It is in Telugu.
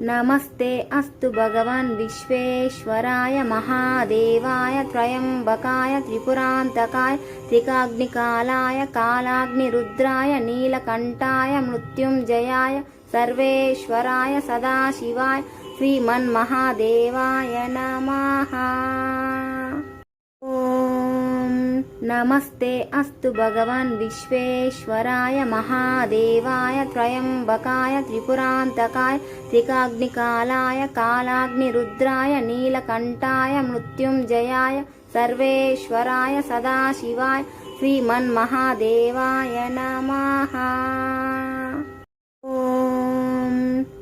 నమస్తే అస్తు భగవన్ విశ్వేశ్వరాయ మహాదేవాయ త్రయంబకాయ త్రిపురాంతకాయ త్రికాగ్నికాలాయ కాలాగ్నిరుద్రాయ నీలకంఠాయ మృత్యుంజయాయ సర్వేశ్వరాయ సదాశివాయ శ్రీమన్మహాదేవాయ నమ నమస్తే అస్తు భగవన్ విశ్వేశ్వరాయ మహాదేవాయ త్రయంబకాయ త్రిపురాంతకాయ త్రికాగ్నికాలాయ కాలాగ్నిరుద్రాయ నీలకంఠాయ మృత్యుంజయాయ సర్వేశ్వరాయ సదాశివాయ శ్రీమన్మహాదేవాయ నమ